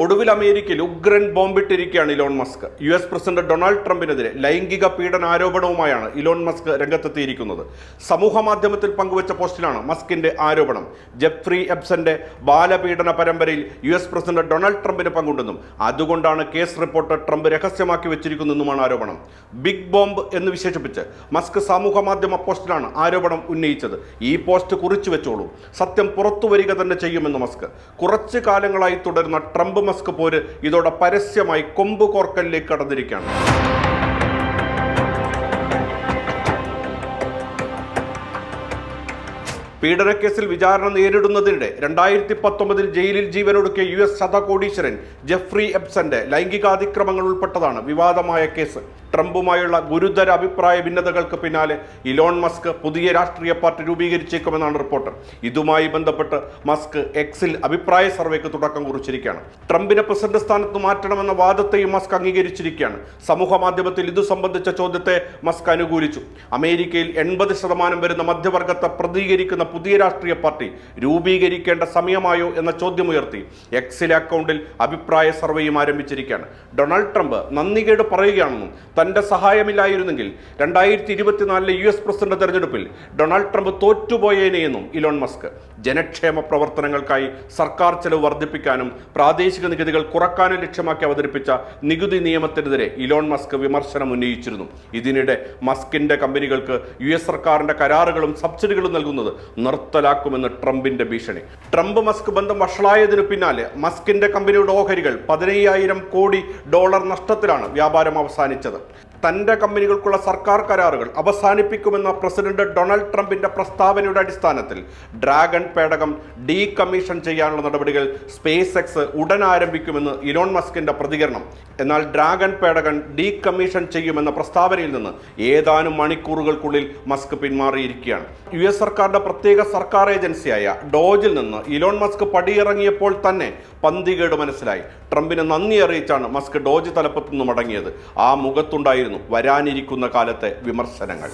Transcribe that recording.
ഒടുവിൽ അമേരിക്കയിൽ ഉഗ്രൻ ബോംബിട്ടിരിക്കുകയാണ് Elon Musk. U S president Donald ട്രംപിനെതിരെ ലൈംഗിക പീഡന ആരോപണവുമായാണ് ഇലോൺ മസ്ക് രംഗത്തെത്തിയിരിക്കുന്നത്. സമൂഹ മാധ്യമത്തിൽ പങ്കുവച്ച പോസ്റ്റിലാണ് മസ്കിന്റെ ആരോപണം. ജെഫ്രി എബ്സന്റെ ബാലപീഡന പരമ്പരയിൽ യു എസ് പ്രസിഡന്റ് ഡൊണാൾഡ് ട്രംപിന് പങ്കുണ്ടെന്നും അതുകൊണ്ടാണ് കേസ് റിപ്പോർട്ട് ട്രംപ് രഹസ്യമാക്കി വെച്ചിരിക്കുന്നതെന്നുമാണ് ആരോപണം. ബിഗ് ബോംബ് എന്ന് വിശേഷിപ്പിച്ച് മസ്ക് സമൂഹ മാധ്യമ പോസ്റ്റിലാണ് ആരോപണം ഉന്നയിച്ചത്. ഈ പോസ്റ്റ് കുറിച്ചു വെച്ചോളൂ. സത്യം പുറത്തു വരിക തന്നെ ചെയ്യുമെന്ന് മസ്ക്. കുറച്ചു കാലങ്ങളായി തുടരുന്ന ട്രംപ് മസ്ക് പോര് ഇതോടെ പരസ്യമായി കൊമ്പ് കോർക്കലിലേക്ക് കടന്നിരിക്കുകയാണ്. പീഡനക്കേസിൽ വിചാരണ നേരിടുന്നതിനിടെ രണ്ടായിരത്തി പത്തൊമ്പതിൽ ജയിലിൽ ജീവനൊടുക്കിയ യു എസ് ശതകോടീശ്വരൻ ജെഫ്രി എബ്സന്റെ ലൈംഗികാതിക്രമങ്ങൾ ഉൾപ്പെട്ടതാണ് വിവാദമായ കേസ്. ട്രംപുമായുള്ള ഗുരുതര അഭിപ്രായ ഭിന്നതകൾക്ക് പിന്നാലെ ഇലോൺ മസ്ക് പുതിയ രാഷ്ട്രീയ പാർട്ടി രൂപീകരിച്ചേക്കുമെന്നാണ് റിപ്പോർട്ട്. ഇതുമായി ബന്ധപ്പെട്ട് മസ്ക് എക്സിൽ അഭിപ്രായ സർവേക്ക് തുടക്കം കുറിച്ചിരിക്കുകയാണ്. ട്രംപിനെ പ്രസിഡന്റ് സ്ഥാനത്ത് മാറ്റണമെന്ന വാദത്തെയും മസ്ക് അംഗീകരിച്ചിരിക്കുകയാണ്. സമൂഹ മാധ്യമത്തിൽ ഇതു സംബന്ധിച്ച ചോദ്യത്തെ മസ്ക് അനുകൂലിച്ചു. അമേരിക്കയിൽ എൺപത് ശതമാനം വരുന്ന മധ്യവർഗത്തെ പ്രതികരിക്കുന്ന പുതിയ രാഷ്ട്രീയ പാർട്ടി രൂപീകരിക്കേണ്ട സമയമായോ എന്ന ചോദ്യമുയർത്തി. എക്സിലെ അക്കൗണ്ടിൽ അഭിപ്രായ സർവേയും ആരംഭിച്ചിരിക്കുകയാണ്. ഡൊണാൾഡ് ട്രംപ് നന്ദികേട് പറയുകയാണെന്നും തന്റെ സഹായമില്ലായിരുന്നെങ്കിൽ രണ്ടായിരത്തി ഇരുപത്തിനാലിലെ യു എസ് പ്രസിഡന്റ് തെരഞ്ഞെടുപ്പിൽ ഡൊണാൾഡ് ട്രംപ് തോറ്റുപോയേനെയെന്നും ഇലോൺ മസ്ക്. ജനക്ഷേമ പ്രവർത്തനങ്ങൾക്കായി സർക്കാർ ചെലവ് വർദ്ധിപ്പിക്കാനും പ്രാദേശിക നികുതികൾ കുറക്കാനും ലക്ഷ്യമാക്കി അവതരിപ്പിച്ച നികുതി നിയമത്തിനെതിരെ ഇലോൺ മസ്ക് വിമർശനം ഉന്നയിച്ചിരുന്നു. ഇതിനിടെ മസ്കിന്റെ കമ്പനികൾക്ക് യു എസ് സർക്കാരിന്റെ കരാറുകളും സബ്സിഡികളും നൽകുന്നത് നിർത്തലാക്കുമെന്ന് ട്രംപിന്റെ ഭീഷണി. ട്രംപ് മസ്ക് ബന്ധം വഷളായതിനു പിന്നാലെ മസ്കിന്റെ കമ്പനിയുടെ ഓഹരികൾ പതിനയ്യായിരം കോടി ഡോളർ നഷ്ടത്തിലാണ് വ്യാപാരം അവസാനിച്ചത്. തന്റെ കമ്പനികൾക്കുള്ള സർക്കാർ കരാറുകൾ അവസാനിപ്പിക്കുമെന്ന പ്രസിഡന്റ് ഡൊണാൾഡ് ട്രംപിന്റെ പ്രസ്താവനയുടെ അടിസ്ഥാനത്തിൽ ഡ്രാഗൺ പേടകം ഡീ കമ്മീഷൻ ചെയ്യാനുള്ള നടപടികൾ സ്പേസ് എക്സ് ഉടൻ ആരംഭിക്കുമെന്ന് ഇലോൺ മസ്കിന്റെ പ്രതികരണം. എന്നാൽ ഡ്രാഗൺ പേടകൻ ഡീ കമ്മീഷൻ ചെയ്യുമെന്ന പ്രസ്താവനയിൽ നിന്ന് ഏതാനും മണിക്കൂറുകൾക്കുള്ളിൽ മസ്ക് പിന്മാറിയിരിക്കുകയാണ്. യു എസ് സർക്കാരിന്റെ പ്രത്യേക സർക്കാർ ഏജൻസിയായ ഡോജിൽ നിന്ന് ഇലോൺ മസ്ക് പടിയിറങ്ങിയപ്പോൾ തന്നെ പന്തികേട് മനസ്സിലായി. ട്രംപിന് നന്ദി അറിയിച്ചാണ് മസ്ക് ഡോജ് തലപ്പത്തു നിന്ന് മടങ്ങിയത്. ആ മുഖത്തുണ്ടായിരുന്നു വരാനിരിക്കുന്ന കാലത്തെ വിമർശനങ്ങൾ.